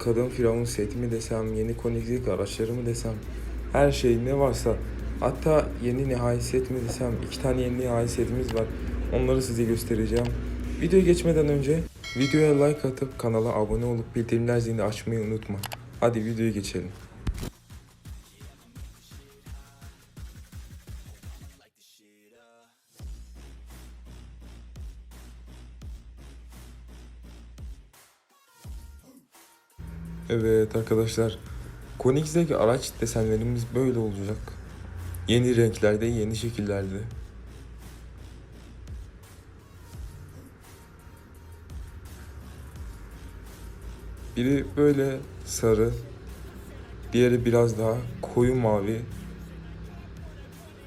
kadın firavun seti mi desem, yeni koneklik araçları mı desem, her şey ne varsa hatta yeni nihai set mi desem, iki tane yeni nihai setimiz var. Onları size göstereceğim. Videoya geçmeden önce videoya like atıp kanala abone olup bildirimler zilini açmayı unutma. Hadi videoya geçelim. Evet arkadaşlar. Konix'deki araç desenlerimiz böyle olacak. Yeni renklerde, yeni şekillerde. Biri böyle sarı, diğeri biraz daha koyu mavi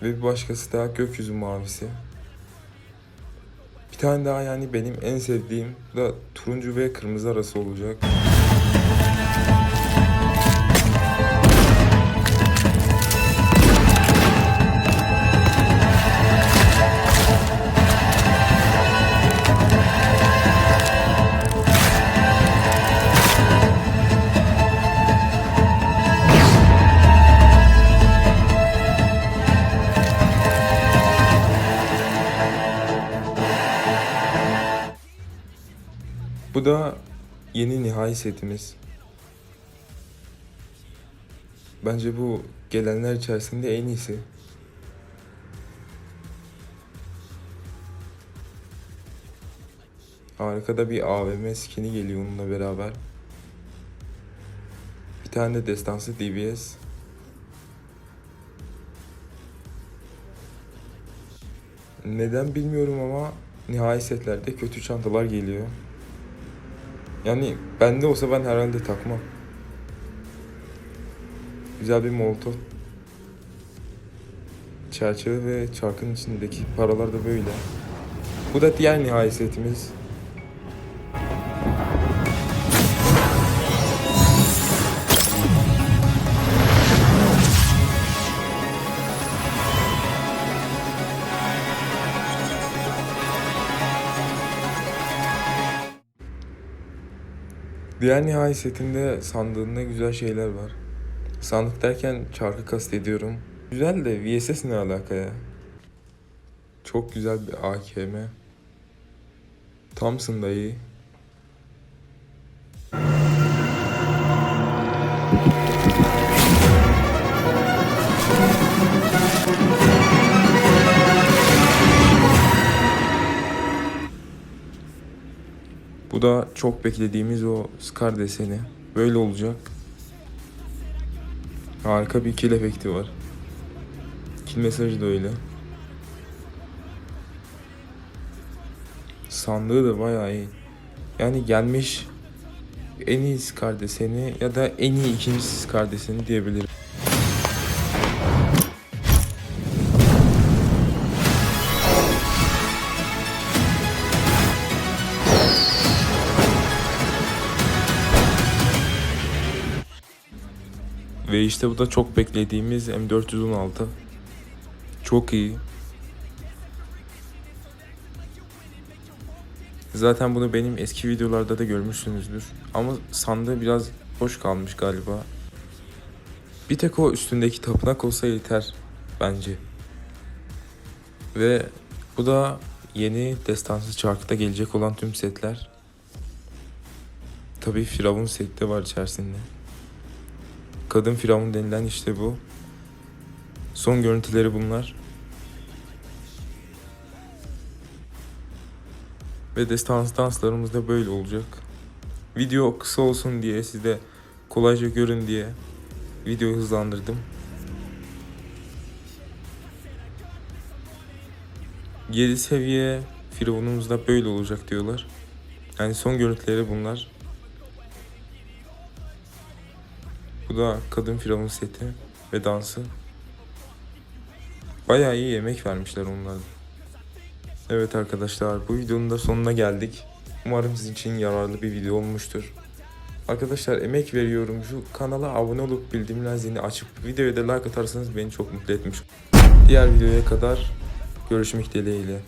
ve bir başkası daha gökyüzü mavisi. Bir tane daha yani benim en sevdiğim da turuncu ve kırmızı arası olacak. Bu da yeni nihai setimiz. Bence bu gelenler içerisinde en iyisi. Harika da bir AVM skini geliyor onunla beraber. Bir tane de destansı DBS. Neden bilmiyorum ama nihai setlerde kötü çantalar geliyor. Yani bende olsa ben herhalde takmam. Güzel bir molotof. Çerçeve ve çarkın içindeki paralar da böyle. Bu da diğer nihai Diğer nihai setinde sandığında güzel şeyler var. Sandık derken çarkı kastediyorum. Güzel de VSS ne alaka ya? Çok güzel bir AKM. Thompson da iyi. Bu da çok beklediğimiz o Scar deseni. Böyle olacak. Harika bir kill efekti var. Kill mesajı da öyle. Sandığı da bayağı iyi. Yani gelmiş en iyi Scar deseni ya da en iyi ikinci Scar deseni diyebilirim. Ve işte bu da çok beklediğimiz M416. Çok iyi. Zaten bunu benim eski videolarda da görmüşsünüzdür. Ama sandığı biraz boş kalmış galiba. Bir tek o üstündeki tapınak olsa yeter bence. Ve bu da yeni destansı çarkta gelecek olan tüm setler. Tabii Firavun seti de var içerisinde. Kadın firavun denilen işte bu. Son görüntüleri bunlar. Ve destans danslarımız da böyle olacak. Video kısa olsun diye size kolayca görün diye videoyu hızlandırdım. Yedi seviye firavunumuz da böyle olacak diyorlar. Yani son görüntüleri bunlar. Bu da kadın firavun seti ve dansı. Bayağı iyi yemek vermişler onlar. Evet arkadaşlar bu videonun da sonuna geldik. Umarım sizin için yararlı bir video olmuştur. Arkadaşlar emek veriyorum. Şu kanala abone olup bildirimler zilini açıp videoya da like atarsanız beni çok mutlu etmiş. Diğer videoya kadar görüşmek dileğiyle.